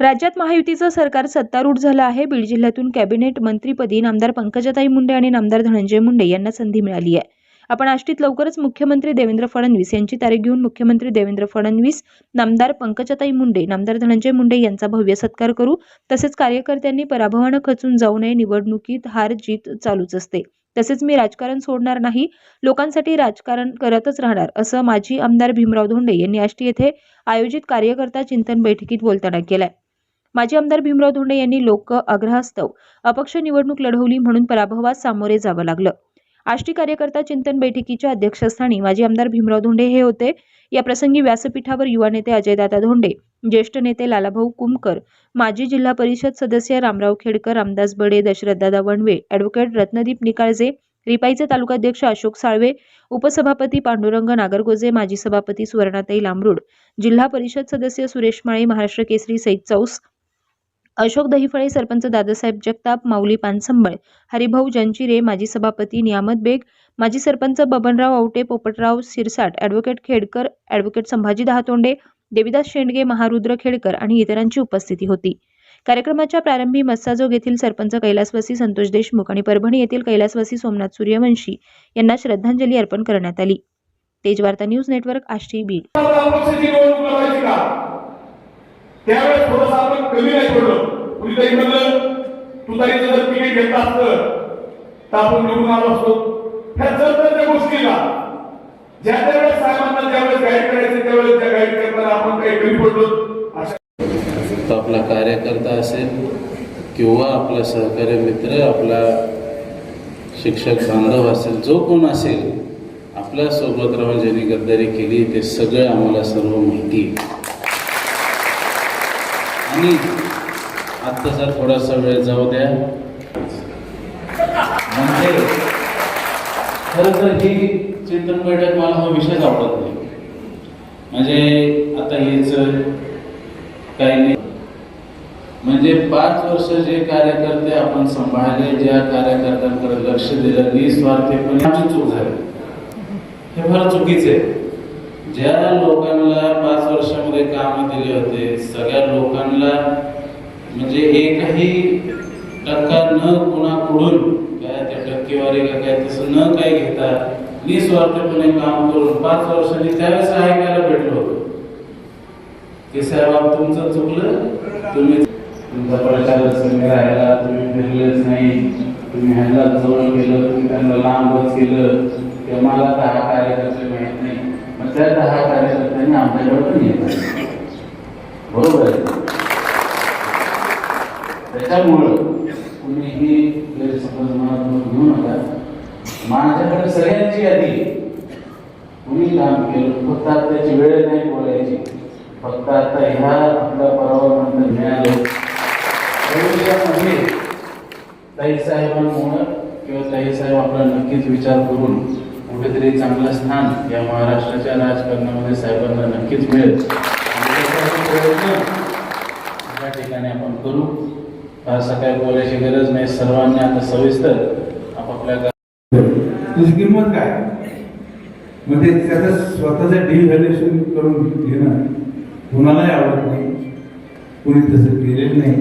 राज्यात महायुतीचं सरकार सत्तारूढ झालं आहे. बीड जिल्ह्यातून कॅबिनेट मंत्रीपदी नामदार पंकजाताई मुंडे आणि नामदार धनंजय मुंडे यांना संधी मिळाली आहे. आपण आष्टीत लवकरच मुख्यमंत्री देवेंद्र फडणवीस यांची तारीख घेऊन मुख्यमंत्री देवेंद्र फडणवीस नामदार पंकजाताई मुंडे नामदार धनंजय मुंडे यांचा भव्य सत्कार करू. तसेच कार्यकर्त्यांनी पराभवानं खचून जाऊ नये. निवडणुकीत हार जीत चालूच असते. तसेच मी राजकारण सोडणार नाही. लोकांसाठी राजकारण करतच राहणार असं माजी आमदार भीमराव धोंडे यांनी आष्टी येथे आयोजित कार्यकर्ता चिंतन बैठकीत बोलताना केलंय. माजी आमदार भीमराव धोंडे यांनी लोक आग्रहास्तव अपक्ष निवडणूक लढवली म्हणून पराभवास सामोरे जावं लागलं. आष्टी कार्यकर्ता चिंतन बैठकीच्या अध्यक्षस्थानी माजी आमदार भीमराव धोंडे हे होते. या प्रसंगी व्यासपीठावर युवा नेते अजयदादा धोंडे ज्येष्ठ नेते लालाभाऊ कुमकर माजी जिल्हा परिषद सदस्य रामराव खेडकर रामदास बडे दशरथदादा वणवे ॲडव्होकेट रत्नदीप निकाळजे रिपाईचे तालुकाध्यक्ष अशोक साळवे उपसभापती पांडुरंग नागरगोजे माजी सभापती सुवर्णाताई लांबरूड जिल्हा परिषद सदस्य सुरेश माळी महाराष्ट्र केसरी सईद चौस अशोक दहिफळे सरपंच दादासाहेब जगताप माऊली पानसंबळ हरिभाऊ जंजिरे माजी सभापती नियामत बेग माजी सरपंच बबनराव आवटे पोपटराव सिरसाट ॲडव्होकेट खेडकर ॲडव्होकेट संभाजी दहातोंडे देविदास शेंडगे महारुद्र खेडकर आणि इतरांची उपस्थिती होती. कार्यक्रमाच्या प्रारंभी मस्साजोग येथील सरपंच कैलासवासी संतोष देशमुख आणि परभणी येथील कैलासवासी सोमनाथ सूर्यवंशी यांना श्रद्धांजली अर्पण करण्यात आली. Tejvarta news network Ashti Beed. कमी नाही पडलो. कुणीतरी म्हणलं तुतारीचं जर तिकीट घेतलं असतं तर आपण निवडून आलो असतो. ह्या जर तर त्या गोष्टीला ज्या त्या वेळेस साहेबांना ज्यावेळेस गाईड करायचं त्यावेळेस त्या गाईड करताना आपण काही कमी पडलो. अशा तो आपला कार्यकर्ता असेल किंवा आपला सहकारी मित्र आपला शिक्षक बांधव असेल जो कोण असेल आपल्यासोबत राहून ज्यांनी गद्दारी केली ते सगळं आम्हाला सर्व माहिती आणि आता सर थोडासा वेळ जाऊ द्या. म्हणजे खरं तर ही चिंतन बैठक मला हा विषयच आवडत नाही. म्हणजे आता हेच काही नाही. म्हणजे पाच वर्ष जे कार्यकर्ते आपण सांभाळले ज्या कार्यकर्त्यांकडे लक्ष दिलं निस्वार्थीपणे आमची चूक झाली. हे फार चुकीचे आहे. ज्या लोकांना पाच वर्षामध्ये काम दिले होते सगळ्या लोकांना म्हणजे एकही टक्का न कुणाकडून काय त्या टक्केवारी का काय तसं न काय घेता निस्वार्थपणे काम करून पाच वर्षांनी त्यावेळेस ऐकायला भेटलो होतो. की साहेब तुमचं चुकलं? तुम्ही तुमचा प्रचार संघ राहिला तुम्ही फिरलेच नाही तुम्ही ह्यांना जवळ केलं तुम्ही त्यांना लांबच केलं किंवा मला दहा कार्यकर्ते माहीत नाही. मग हा कार्यकर्त्यांनी आमच्याकडे पण येत बरोबर आहे. त्याच्यामुळं कुणीही गैरसमज मनात घेऊ नका. माझ्याकडे सगळ्यांची यादी कुणी काम केलं फक्त आता त्याची वेळ नाही बोलायची. फक्त आता ह्या आपल्या परावानंतर मिळाले. भविष्यामध्ये ताई साहेबांमुळं किंवा ताई साहेब आपला नक्कीच विचार करून कुठेतरी चांगलं स्थान या महाराष्ट्राच्या राजकारणामध्ये साहेबांना नक्कीच मिळेल. प्रयत्न या ठिकाणी आपण करू. फारसा काय बोलायची गरज नाही. सर्वांनी आता सविस्तर आपापल्या तुझी किंमत काय? म्हणजे त्याचं स्वतःचं डिव्हॅल्युएशन करून घेणं कुणालाही आवडत नाही. कुणी तसं केलेलं नाही.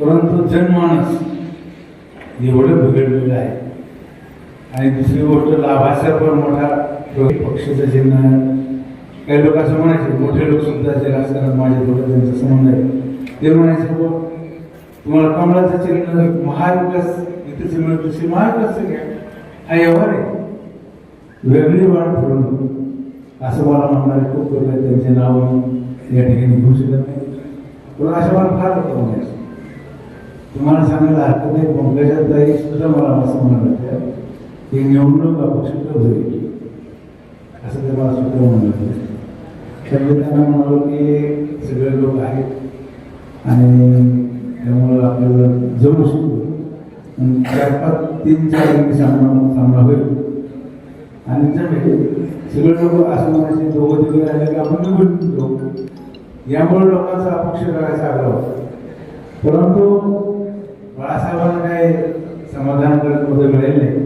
परंतु जनमानस एवढं बिघडलेलं आहे. आणि दुसरी गोष्ट लाभाचा पण मोठा पक्षाचं चिन्ह काही लोक असं म्हणायचे मोठे लोक सुद्धा जे राजकारणात माझ्या थोडं त्यांचा संबंध आहे. ते म्हणायचे बुवा तुम्हाला कमळाचं चिन्ह महाविकास इथे मिळत तसे महाविकासचं घ्या हा व्यवहार आहे. वेगळी वाढ ठेवून असं मला म्हणणारे खूप लोक आहेत त्यांचे नाव या ठिकाणी घेऊ शकत नाही. पण अशा मला फार होतं. म्हणायचं तुम्हाला सांगायला हरकत नाही पंकजात ताई सुद्धा मला असं म्हणायला लागतं की निवडणूक अपक्ष होईल असं ते मला सुद्धा म्हणाले त्यामुळे त्यांना म्हणालो की सगळे लोक आहेत. आणि त्यामुळं आपल्याला जमू शकतो चार पाच तीन चार दिवस सामना सामना होईल. आणि जमेल सगळे लोक असं म्हणायचे दोघं तिघे राहिले की आपण निवडून जाऊ यामुळे लोकांचा अपक्ष करायचा आग्रह होता. परंतु बाळासाहेबांना काय समाधान करत मध्ये मिळेल नाही.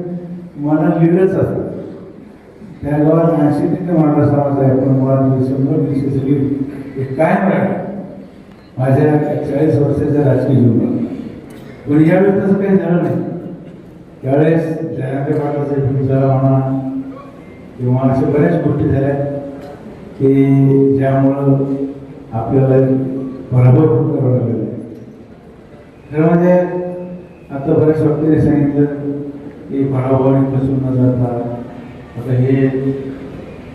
मला लीडच असतं. त्या गावात ऐंशी टक्के मराठा समाज आहे पण मला शंभर दिवशी सगळी हे काय मिळालं माझ्या चाळीस वर्षाच्या राजकीय जीवनात. पण यावेळेस तसं काही झालं नाही. त्यावेळेस जयंत पाटलाचा भूमिका म्हणा किंवा अशा बऱ्याच गोष्टी झाल्या की ज्यामुळं आपल्याला पराभव करावा लागला. तर म्हणजे आता बऱ्याच वक्त्यांनी सांगितलं की पराभवाने बसून न जाता आता हे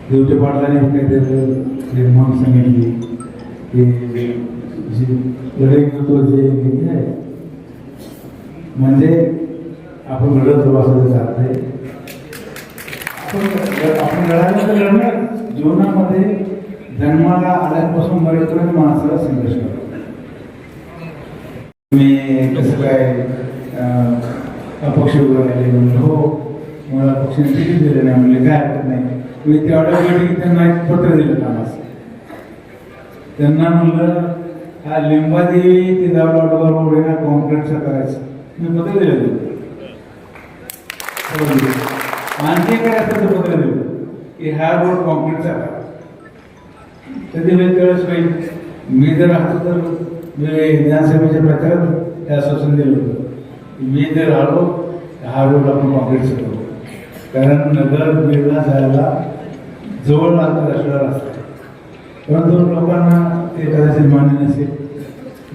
देवटे पाटलांनी काहीतरी एक म्हण सांगितली. की जी लढाई करतो जे आहे म्हणजे आपण लढत राहू असं त्याचा आहे. आपण आपण लढायला तर लढणार. जीवनामध्ये जन्माला आल्यापासून मरेपर्यंत माणसाला संघर्ष करतो. मी कसं काय अपक्ष उभं राहिले म्हणलं हो मला पक्षाने तिकीट दिलं नाही. म्हणले काय हरकत नाही. मी तेवढ्या वेळी त्यांना एक पत्र दिलं कामास त्यांना म्हणलं हा लिंबादेवी ते दावलाडवर रोड कॉन्क्रीटचा करायचं. मी पत्र दिलं होतं. आणखी काय असं पत्र दिलं. की हा रोड कॉन्क्रीटचा करायचा तर ते वेळेस होईल मी जर असतो तर मी विधानसभेच्या प्रचारात हे आश्वासन दिलं होतं. मी जर आलो हा रोड आपण कॉन्क्रीटचा करू कारण नगर वेगळा जायला जवळ आंतरराष्ट्रीय रस्ता. आहे. परंतु लोकांना ते कदाचित मान्य नसेल.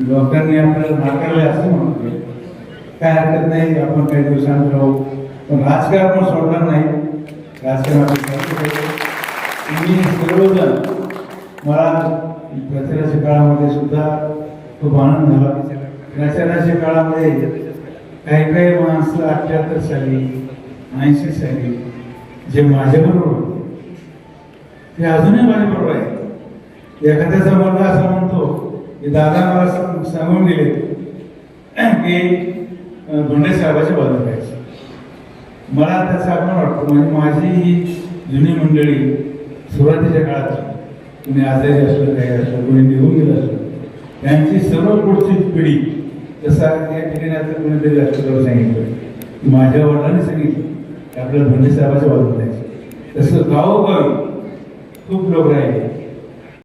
लोकांनी आपल्याला नाकारले असं म्हणतो काय हरकत नाही आपण काही दिवसांत राहू. पण राजकारण आपण सोडणार नाही. राजकारण मी सर्वजण मला प्रचाराच्या काळामध्ये सुद्धा खूप आनंद झाला. प्रचाराच्या काळामध्ये काही काही माणसं अठ्ठ्याहत्तर साली ऐंशी साली जे माझ्याबरोबर होते. ते अजूनही माझ्याबरोबर आहे एखाद्याचा मुलगा असं म्हणतो की दादा मला सांगून गेले की अं, साहेबाच्या बाजूला जायचं. मला त्याचा आपण वाटतो म्हणजे माझी ही जुनी मंडळी सुरुवातीच्या काळात कुणी आजारी असलं काही असलं कुणी निघून गेलं असलं त्यांची सर्व पुढची पिढी जसं या ठिकाणी आता कुणीतरी राष्ट्रपती सांगितलं माझ्या वडिलांनी सांगितलं की आपल्याला धोंडे साहेबाच्या बाजूला जायचं तसं गावोगावी खूप लोक राहिले